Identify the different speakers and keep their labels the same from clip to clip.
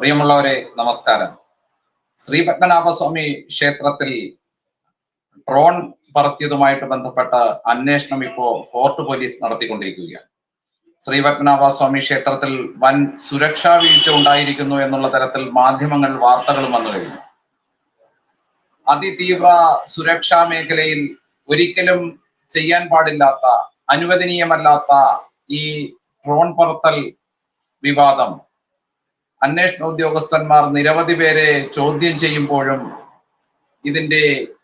Speaker 1: പ്രിയമുള്ളവരെ നമസ്കാരം. ശ്രീ പത്മനാഭസ്വാമി ക്ഷേത്രത്തിൽ ഡ്രോൺ പറത്തിയതുമായിട്ട് ബന്ധപ്പെട്ട അന്വേഷണം ഇപ്പോ ഫോർട്ട് പോലീസ് നടത്തിക്കൊണ്ടിരിക്കുകയാണ്. ശ്രീ പത്മനാഭസ്വാമി ക്ഷേത്രത്തിൽ വൻ സുരക്ഷാ വീഴ്ച ഉണ്ടായിരിക്കുന്നു എന്നുള്ള തരത്തിൽ മാധ്യമങ്ങൾ വാർത്തകളും വന്നു കഴിഞ്ഞു. അതിതീവ്ര സുരക്ഷാ മേഖലയിൽ ഒരിക്കലും ചെയ്യാൻ പാടില്ലാത്ത അനുവദനീയമല്ലാത്ത ഈ ഡ്രോൺ പറത്തൽ വിവാദം അന്വേഷണ ഉദ്യോഗസ്ഥന്മാർ നിരവധി പേരെ ചോദ്യം ചെയ്യുമ്പോഴും ഇതിന്റെ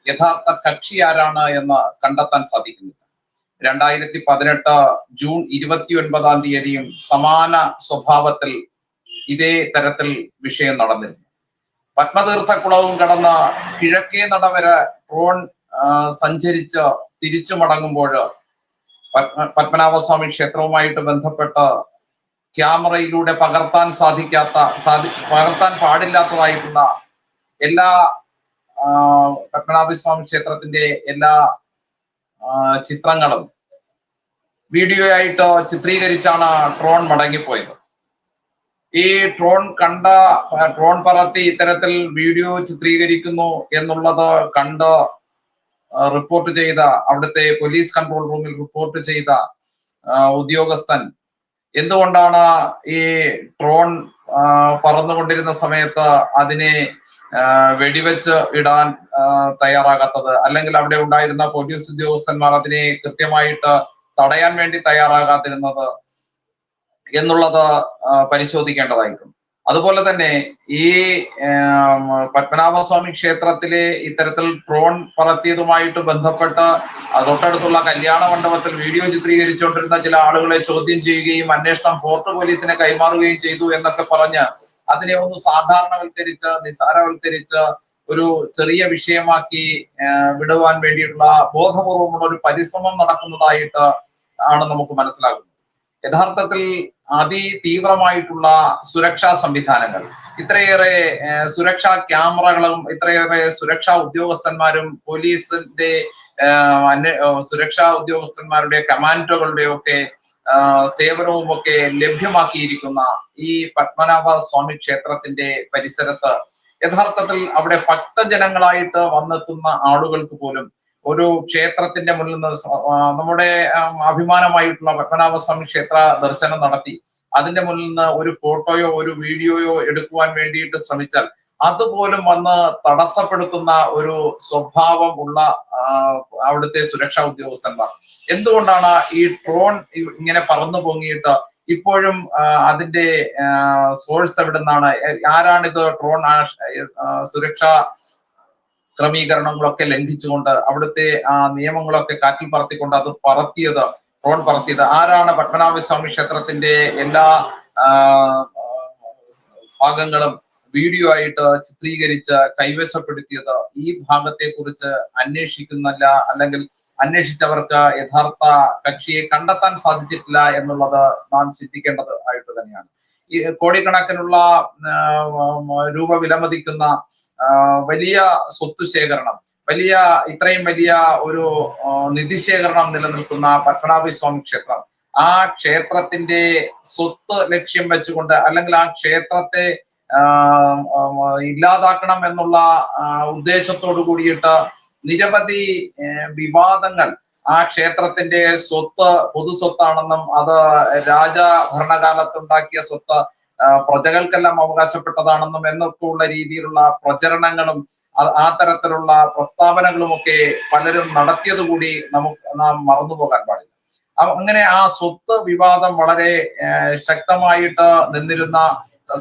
Speaker 1: യഥാർത്ഥ കക്ഷി ആരാണ് എന്ന് കണ്ടെത്താൻ സാധിക്കുന്നില്ല. രണ്ടായിരത്തി പതിനെട്ട് ജൂൺ ഇരുപത്തി ഒൻപതാം തീയതിയും സമാന സ്വഭാവത്തിൽ ഇതേ തരത്തിൽ വിഷയം നടന്നിരുന്നു. പത്മതീർത്ഥക്കുളവും കടന്ന കിഴക്കേ നട വരെ സഞ്ചരിച്ച് തിരിച്ചു മടങ്ങുമ്പോൾ പത്മനാഭസ്വാമി ക്ഷേത്രവുമായിട്ട് ബന്ധപ്പെട്ട് ക്യാമറയിലൂടെ പകർത്താൻ സാധിക്കാത്ത സാധി പകർത്താൻ പാടില്ലാത്തതായിട്ടുള്ള എല്ലാ പത്മനാഭസ്വാമി ക്ഷേത്രത്തിന്റെ എല്ലാ ചിത്രങ്ങളും വീഡിയോ ആയിട്ട് ചിത്രീകരിച്ചാണ് ട്രോൺ മടങ്ങിപ്പോയത്. ഈ ട്രോൺ കണ്ട ട്രോൺ പറത്തി ഇത്തരത്തിൽ വീഡിയോ ചിത്രീകരിക്കുന്നു എന്നുള്ളത് കണ്ട് റിപ്പോർട്ട് ചെയ്ത അവിടുത്തെ പോലീസ് കൺട്രോൾ റൂമിൽ റിപ്പോർട്ട് ചെയ്ത ഉദ്യോഗസ്ഥൻ എന്തുകൊണ്ടാണ് ഈ ഡ്രോൺ പറന്നുകൊണ്ടിരുന്ന സമയത്ത് അതിനെ വെടിവെച്ച് ഇടാൻ തയ്യാറാകാത്തത്? അല്ലെങ്കിൽ അവിടെ ഉണ്ടായിരുന്ന പോലീസ് ഉദ്യോഗസ്ഥന്മാർ അതിനെ കൃത്യമായിട്ട് തടയാൻ വേണ്ടി തയ്യാറാകാതിരുന്നത് എന്നുള്ളത് പരിശോധിക്കേണ്ടതായിട്ടുണ്ട്. അതുപോലെ തന്നെ ഈ പത്മനാഭസ്വാമി ക്ഷേത്രത്തിലെ ഇത്തരത്തിൽ ഡ്രോൺ പറത്തിയതുമായിട്ട് ബന്ധപ്പെട്ട തൊട്ടടുത്തുള്ള കല്യാണ മണ്ഡപത്തിൽ വീഡിയോ ചിത്രീകരിച്ചുകൊണ്ടിരുന്ന ചില ആളുകളെ ചോദ്യം ചെയ്യുകയും അന്വേഷണം ഫോർട്ട് പോലീസിനെ കൈമാറുകയും ചെയ്തു എന്നൊക്കെ പറഞ്ഞ് അതിനെ ഒന്ന് സാധാരണവൽക്കരിച്ച് നിസ്സാരവൽക്കരിച്ച് ഒരു ചെറിയ വിഷയമാക്കി വിടുവാൻ വേണ്ടിയിട്ടുള്ള ബോധപൂർവമുള്ള ഒരു പരിശ്രമം നടക്കുന്നതായിട്ട് ആണ് നമുക്ക് മനസ്സിലാകുന്നത്. യഥാർത്ഥത്തിൽ അതിതീവ്രമായിട്ടുള്ള സുരക്ഷാ സംവിധാനങ്ങൾ. ഇത്രയേറെ സുരക്ഷാ ക്യാമറകളും ഇത്രയേറെ സുരക്ഷാ ഉദ്യോഗസ്ഥന്മാരും പോലീസിന്റെ സുരക്ഷാ ഉദ്യോഗസ്ഥന്മാരുടെ കമാൻഡോകളുടെ ഒക്കെ സേവനവും ഒക്കെ ലഭ്യമാക്കിയിരിക്കുന്ന ഈ പത്മനാഭ സ്വാമി ക്ഷേത്രത്തിന്റെ പരിസരത്ത് യഥാർത്ഥത്തിൽ അവിടെ ഭക്തജനങ്ങളായിട്ട് വന്നെത്തുന്ന ആളുകൾക്ക് പോലും ഒരു ക്ഷേത്രത്തിന്റെ മുന്നിൽ നിന്ന് നമ്മുടെ അഭിമാനമായിട്ടുള്ള പത്മനാഭസ്വാമി ക്ഷേത്ര ദർശനം നടത്തി. അതിന്റെ മുന്നിൽ നിന്ന് ഒരു ഫോട്ടോയോ ഒരു വീഡിയോയോ എടുക്കുവാൻ വേണ്ടിയിട്ട് ശ്രമിച്ചാൽ അതുപോലും വന്ന് തടസ്സപ്പെടുത്തുന്ന ഒരു സ്വഭാവം ഉള്ള അവിടുത്തെ സുരക്ഷാ ഉദ്യോഗസ്ഥന്മാർ. എന്തുകൊണ്ടാണ് ഈ ഡ്രോൺ ഇങ്ങനെ പറന്നു പൊങ്ങിയിട്ട് ഇപ്പോഴും അതിന്റെ സോഴ്സ് എവിടെ നിന്നാണ് ആരാണിത് ഡ്രോൺ സുരക്ഷാ ക്രമീകരണങ്ങളൊക്കെ ലംഘിച്ചുകൊണ്ട് അവിടുത്തെ ആ നിയമങ്ങളൊക്കെ കാറ്റിൽ പറത്തിക്കൊണ്ട് അത് പറത്തിയത് ഡ്രോൺ പറത്തിയത്. ആരാണ് പത്മനാഭസ്വാമി ക്ഷേത്രത്തിന്റെ എല്ലാ ഭാഗങ്ങളും വീഡിയോ ആയിട്ട് ചിത്രീകരിച്ച് കൈവശപ്പെടുത്തിയത് ഈ ഭാഗത്തെ കുറിച്ച് അന്വേഷിക്കുന്നില്ല അല്ലെങ്കിൽ അന്വേഷിച്ചവർക്ക് യഥാർത്ഥ കക്ഷിയെ കണ്ടെത്താൻ സാധിച്ചിട്ടില്ല എന്നുള്ളത് നാം ചിന്തിക്കേണ്ടത് ആയിട്ട് തന്നെയാണ്. ഈ കോടിക്കണക്കിനുള്ള രൂപ വിലമതിക്കുന്ന വലിയ സ്വത്ത് ശേഖരണം വലിയ ഇത്രയും വലിയ ഒരു നിധി ശേഖരണം നിലനിൽക്കുന്ന പത്മനാഭസ്വാമി ക്ഷേത്രം. ആ ക്ഷേത്രത്തിന്റെ സ്വത്ത് ലക്ഷ്യം വെച്ചുകൊണ്ട് അല്ലെങ്കിൽ ആ ക്ഷേത്രത്തെ ഇല്ലാതാക്കണം എന്നുള്ള ഉദ്ദേശത്തോടു കൂടിയിട്ട് നിരവധി വിവാദങ്ങൾ ആ ക്ഷേത്രത്തിന്റെ സ്വത്ത് പൊതു സ്വത്താണെന്നും അത് രാജ ഭരണകാലത്തുണ്ടാക്കിയ സ്വത്ത് പ്രജകൾക്കെല്ലാം അവകാശപ്പെട്ടതാണെന്നും എന്നൊക്കെ ഉള്ള രീതിയിലുള്ള പ്രചരണങ്ങളും ആ തരത്തിലുള്ള പ്രസ്താവനകളും ഒക്കെ പലരും നടത്തിയത് കൂടി നമുക്ക് നാം മറന്നുപോകാൻ പാടില്ല. അങ്ങനെ ആ സ്വത്ത് വിവാദം വളരെ ശക്തമായിട്ട് നിന്നിരുന്ന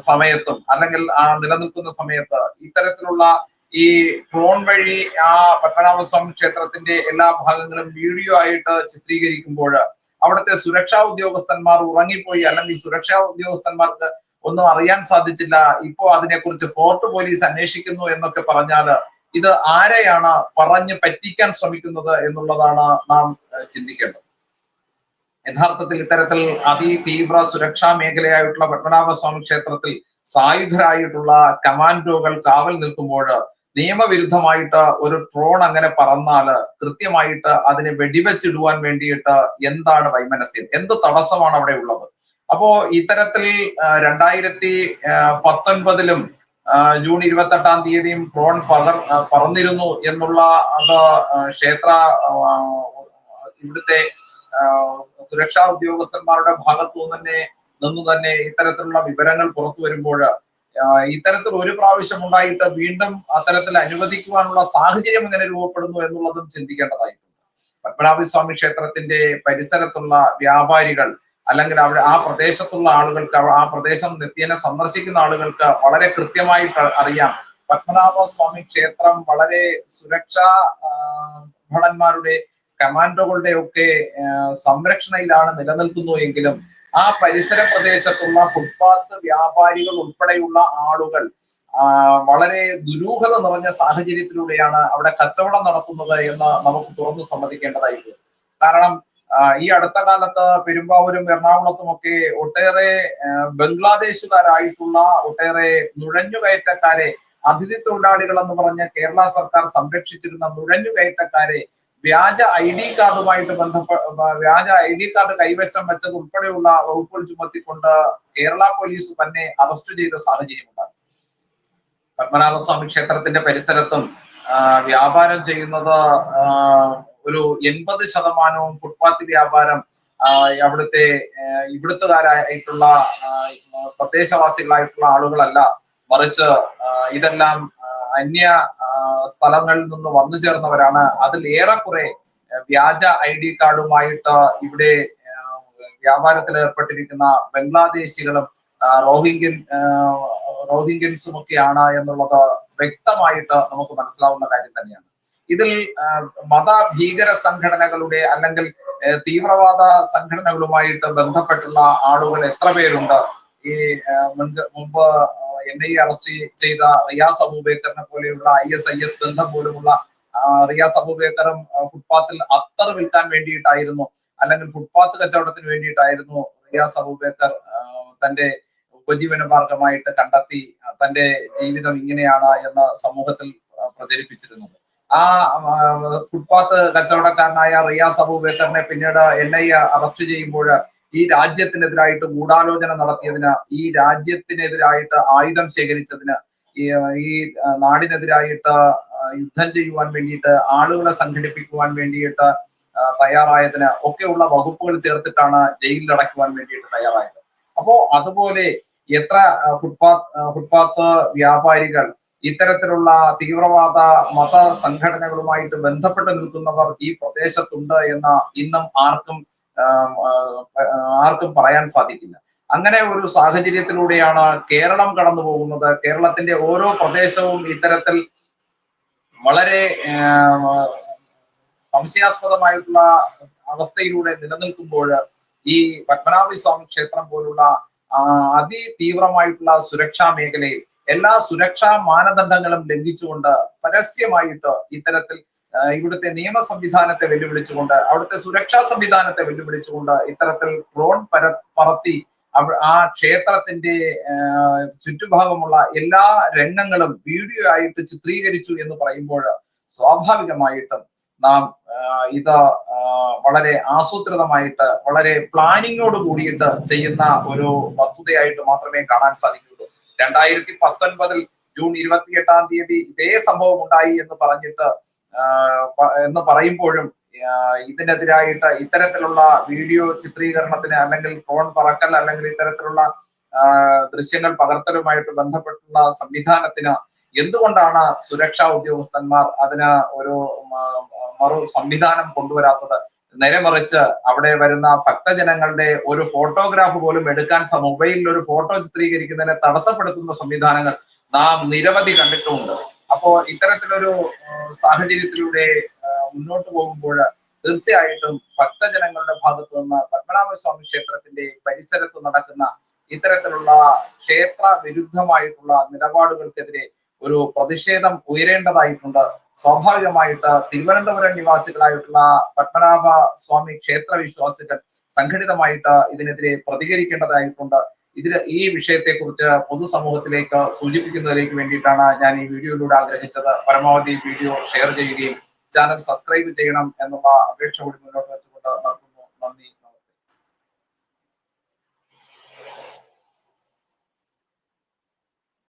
Speaker 1: സമയത്തും അല്ലെങ്കിൽ ആ നിലനിൽക്കുന്ന സമയത്ത് ഇത്തരത്തിലുള്ള ഈ ഡ്രോൺ വഴി ആ പത്മനാഭസ്വാമി ക്ഷേത്രത്തിന്റെ എല്ലാ ഭാഗങ്ങളും വീഡിയോ ആയിട്ട് ചിത്രീകരിക്കുമ്പോൾ അവിടുത്തെ സുരക്ഷാ ഉദ്യോഗസ്ഥന്മാർ ഉറങ്ങിപ്പോയി അല്ലെങ്കിൽ സുരക്ഷാ ഉദ്യോഗസ്ഥന്മാർക്ക് ഒന്നും അറിയാൻ സാധിച്ചില്ല. ഇപ്പോ അതിനെക്കുറിച്ച് ഫോർട്ട് പോലീസ് അന്വേഷിക്കുന്നു എന്നൊക്കെ പറഞ്ഞാൽ ഇത് ആരെയാണ് പറഞ്ഞ് പറ്റിക്കാൻ ശ്രമിക്കുന്നത് എന്നുള്ളതാണ് നാം ചിന്തിക്കേണ്ടത്. യഥാർത്ഥത്തിൽ ഇത്തരത്തിൽ അതിതീവ്ര സുരക്ഷാ മേഖലയായിട്ടുള്ള പത്മനാഭസ്വാമി ക്ഷേത്രത്തിൽ സായുധരായിട്ടുള്ള കമാൻഡോകൾ കാവൽ നിൽക്കുമ്പോൾ നിയമവിരുദ്ധമായിട്ട് ഒരു ട്രോൺ അങ്ങനെ പറന്നാൽ കൃത്യമായിട്ട് അതിനെ വെടിവെച്ചിടുവാൻ വേണ്ടിയിട്ട് എന്താണ് വൈമനസ്യം? എന്ത് തടസ്സമാണ് അവിടെ ഉള്ളത്? അപ്പോ ഇത്തരത്തിൽ രണ്ടായിരത്തി പത്തൊൻപതിലും ജൂൺ ഇരുപത്തി എട്ടാം തീയതിയും ഡ്രോൺ പകർ പറന്നിരുന്നു എന്നുള്ള അത് ക്ഷേത്ര ഇവിടുത്തെ സുരക്ഷാ ഉദ്യോഗസ്ഥന്മാരുടെ ഭാഗത്തു തന്നെ നിന്ന് തന്നെ ഇത്തരത്തിലുള്ള വിവരങ്ങൾ പുറത്തു വരുമ്പോൾ ഇത്തരത്തിൽ ഒരു പ്രാവശ്യം ഉണ്ടായിട്ട് വീണ്ടും അത്തരത്തിൽ അനുവദിക്കുവാനുള്ള സാഹചര്യം എങ്ങനെ രൂപപ്പെടുന്നു എന്നുള്ളതും ചിന്തിക്കേണ്ടതായിട്ടുണ്ട്. പത്മനാഭസ്വാമി ക്ഷേത്രത്തിന്റെ പരിസരത്തുള്ള വ്യാപാരികൾ അല്ലെങ്കിൽ അവിടെ ആ പ്രദേശത്തുള്ള ആളുകൾക്ക് ആ പ്രദേശം നിത്യേന സന്ദർശിക്കുന്ന ആളുകൾക്ക് വളരെ കൃത്യമായിട്ട് അറിയാം. പത്മനാഭ സ്വാമി ക്ഷേത്രം വളരെ സുരക്ഷാ ഭടന്മാരുടെ കമാൻഡോകളുടെ ഒക്കെ സംരക്ഷണയിലാണ് നിലനിൽക്കുന്നു എങ്കിലും ആ പരിസര പ്രദേശത്തുള്ള ഫുട്പാത്ത് വ്യാപാരികൾ ഉൾപ്പെടെയുള്ള ആളുകൾ വളരെ ദുരൂഹത നിറഞ്ഞ സാഹചര്യത്തിലൂടെയാണ് അവിടെ കച്ചവടം നടത്തുന്നത് എന്ന് നമുക്ക് തുറന്നു സമ്മതിക്കേണ്ടതായിട്ടുണ്ട്. കാരണം ഈ അടുത്ത കാലത്ത് പെരുമ്പാവൂരും എറണാകുളത്തും ഒക്കെ ഒട്ടേറെ ബംഗ്ലാദേശുകാരായിട്ടുള്ള ഒട്ടേറെ നുഴഞ്ഞുകയറ്റക്കാരെ അതിഥി തൊഴിലാളികൾ എന്ന് പറഞ്ഞ കേരള സർക്കാർ സംരക്ഷിച്ചിരുന്ന നുഴഞ്ഞുകയറ്റക്കാരെ വ്യാജ ഐ ഡി കാർഡുമായിട്ട് ബന്ധപ്പെട്ട വ്യാജ ഐ ഡി കാർഡ് കൈവശം വെച്ചത് ഉൾപ്പെടെയുള്ള വകുപ്പുകൾ ചുമത്തിക്കൊണ്ട് കേരള പോലീസ് തന്നെ അറസ്റ്റ് ചെയ്ത സാഹചര്യമുണ്ടായി. പത്മനാഭസ്വാമി ക്ഷേത്രത്തിന്റെ പരിസരത്തും വ്യാപാരം ചെയ്യുന്നത് ഒരു എൺപത് ശതമാനവും ഫുട്പാത്ത് വ്യാപാരം അവിടുത്തെ ഇവിടുത്തുകാരായിട്ടുള്ള പ്രദേശവാസികളായിട്ടുള്ള ആളുകളല്ല. മറിച്ച് ഇതെല്ലാം അന്യ സ്ഥലങ്ങളിൽ നിന്ന് വന്നു ചേർന്നവരാണ്. അതിൽ ഏറെക്കുറെ വ്യാജ ഐ ഡി കാർഡുമായിട്ട് ഇവിടെ വ്യാപാരത്തിൽ ഏർപ്പെട്ടിരിക്കുന്ന ബംഗ്ലാദേശികളും റോഹിംഗ്യൻ റോഹിംഗ്യൻസും ഒക്കെയാണ് എന്നുള്ളത് വ്യക്തമായിട്ട് നമുക്ക് മനസ്സിലാവുന്ന കാര്യം തന്നെയാണ്. ഇതിൽ മത ഭീകര സംഘടനകളുടെ അല്ലെങ്കിൽ തീവ്രവാദ സംഘടനകളുമായിട്ട് ബന്ധപ്പെട്ടുള്ള ആളുകൾ എത്ര പേരുണ്ട്? ഈ മുൻപ് എൻ ഐ അറസ്റ്റ് ചെയ്ത റിയാസ് അബൂബേക്കറിനെ പോലെയുള്ള ഐ എസ് ഐ എസ് ബന്ധം പോലുമുള്ള റിയാസ് അബൂബേക്കറും ഫുട്പാത്തിൽ അത്തർ വിൽക്കാൻ വേണ്ടിയിട്ടായിരുന്നു അല്ലെങ്കിൽ ഫുട്പാത്ത് കച്ചവടത്തിന് വേണ്ടിയിട്ടായിരുന്നു റിയാസ് അബൂബേക്കർ തന്റെ ഉപജീവന മാർഗമായിട്ട് കണ്ടെത്തി തന്റെ ജീവിതം ഇങ്ങനെയാണ് എന്ന് സമൂഹത്തിൽ പ്രചരിപ്പിച്ചിരുന്നത്. ആ ഫുട്പാത്ത് കച്ചവടക്കാരനായ റിയാസ് അബൂബേക്കറിനെ പിന്നീട് എൻ ഐ എ അറസ്റ്റ് ചെയ്യുമ്പോൾ ഈ രാജ്യത്തിനെതിരായിട്ട് ഗൂഢാലോചന നടത്തിയതിന് ഈ രാജ്യത്തിനെതിരായിട്ട് ആയുധം ശേഖരിച്ചതിന് ഈ നാടിനെതിരായിട്ട് യുദ്ധം ചെയ്യുവാൻ വേണ്ടിയിട്ട് ആളുകളെ സംഘടിപ്പിക്കുവാൻ വേണ്ടിയിട്ട് തയ്യാറായതിന് ഒക്കെയുള്ള വകുപ്പുകൾ ചേർത്തിട്ടാണ് ജയിലിൽ അടയ്ക്കുവാൻ വേണ്ടിയിട്ട് തയ്യാറായത്. അപ്പോ അതുപോലെ എത്ര ഫുട്പാത്ത് ഫുട്പാത്ത് വ്യാപാരികൾ ഇത്തരത്തിലുള്ള തീവ്രവാദ മത സംഘടനകളുമായിട്ട് ബന്ധപ്പെട്ട് നിൽക്കുന്നവർ ഈ പ്രദേശത്തുണ്ട് എന്ന ഇന്നും ആർക്കും ആർക്കും പറയാൻ സാധിക്കില്ല. അങ്ങനെ ഒരു സാഹചര്യത്തിലൂടെയാണ് കേരളം കടന്നു പോകുന്നത്. കേരളത്തിന്റെ ഓരോ പ്രദേശവും ഇത്തരത്തിൽ വളരെ സംശയാസ്പദമായിട്ടുള്ള അവസ്ഥയിലൂടെ നിലനിൽക്കുമ്പോൾ ഈ പത്മനാഭസ്വാമി ക്ഷേത്രം പോലുള്ള അതിതീവ്രമായിട്ടുള്ള സുരക്ഷാ മേഖലയിൽ എല്ലാ സുരക്ഷാ മാനദണ്ഡങ്ങളും ലംഘിച്ചുകൊണ്ട് പരസ്യമായിട്ട് ഇത്തരത്തിൽ ഇവിടുത്തെ നിയമ സംവിധാനത്തെ വെല്ലുവിളിച്ചുകൊണ്ട് അവിടുത്തെ സുരക്ഷാ സംവിധാനത്തെ വെല്ലുവിളിച്ചുകൊണ്ട് ഇത്തരത്തിൽ ഡ്രോൺ പര പറത്തി ആ ക്ഷേത്രത്തിന്റെ ചുറ്റുഭാഗമുള്ള എല്ലാ രംഗങ്ങളും വീഡിയോ ആയിട്ട് ചിത്രീകരിച്ചു എന്ന് പറയുമ്പോൾ സ്വാഭാവികമായിട്ടും നാം ഇത് വളരെ ആസൂത്രിതമായിട്ട് വളരെ പ്ലാനിങ്ങോട് കൂടിയിട്ട് ചെയ്യുന്ന ഒരു വസ്തുതയായിട്ട് മാത്രമേ കാണാൻ സാധിക്കുകയുള്ളൂ. രണ്ടായിരത്തി പത്തൊൻപതിൽ ജൂൺ ഇരുപത്തി എട്ടാം തീയതി ഇതേ സംഭവം ഉണ്ടായി എന്ന് പറഞ്ഞിട്ട് എന്ന് പറയുമ്പോഴും ഇതിനെതിരായിട്ട് ഇത്തരത്തിലുള്ള വീഡിയോ ചിത്രീകരണത്തിന് അല്ലെങ്കിൽ ഡ്രോൺ പറക്കൽ അല്ലെങ്കിൽ ഇത്തരത്തിലുള്ള ദൃശ്യങ്ങൾ പകർത്തലുമായിട്ട് ബന്ധപ്പെട്ടുള്ള സംവിധാനത്തിന് എന്തുകൊണ്ടാണ് സുരക്ഷാ ഉദ്യോഗസ്ഥന്മാർ അതിന് ഒരു മറു സംവിധാനം കൊണ്ടുവരാത്തത്? നേരെ അവിടെ വരുന്ന ഭക്തജനങ്ങളുടെ ഒരു ഫോട്ടോഗ്രാഫ് പോലും എടുക്കാൻ മൊബൈലിൽ ഒരു ഫോട്ടോ ചിത്രീകരിക്കുന്നതിനെ തടസ്സപ്പെടുത്തുന്ന സംവിധാനങ്ങൾ നാം നിരവധി കണ്ടിട്ടുമുണ്ട്. അപ്പോ ഇത്തരത്തിലൊരു സാഹചര്യത്തിലൂടെ മുന്നോട്ട് പോകുമ്പോൾ തീർച്ചയായിട്ടും ഭക്തജനങ്ങളുടെ ഭാഗത്തു നിന്ന് പത്മനാഭ സ്വാമി ക്ഷേത്രത്തിന്റെ പരിസരത്ത് നടക്കുന്ന ഇത്തരത്തിലുള്ള ക്ഷേത്ര വിരുദ്ധമായിട്ടുള്ള നിലപാടുകൾക്കെതിരെ ഒരു പ്രതിഷേധം ഉയരേണ്ടതായിട്ടുണ്ട്. സ്വാഭാവികമായിട്ട് തിരുവനന്തപുരം നിവാസികളായിട്ടുള്ള പത്മനാഭ സ്വാമി ക്ഷേത്ര വിശ്വാസികൾ സംഘടിതമായിട്ട് ഇതിനെതിരെ പ്രതികരിക്കേണ്ടതായിട്ടുണ്ട്. ഇതിന് ഈ വിഷയത്തെക്കുറിച്ച് പൊതുസമൂഹത്തിലേക്ക് സൂചിപ്പിക്കുന്നതിലേക്ക് വേണ്ടിയിട്ടാണ് ഞാൻ ഈ വീഡിയോയിലൂടെ ആഗ്രഹിച്ചത്. പരമാവധി വീഡിയോ ഷെയർ ചെയ്യുകയും ചാനൽ സബ്സ്ക്രൈബ് ചെയ്യണം എന്നുള്ള അപേക്ഷ കൂടി മുന്നോട്ട്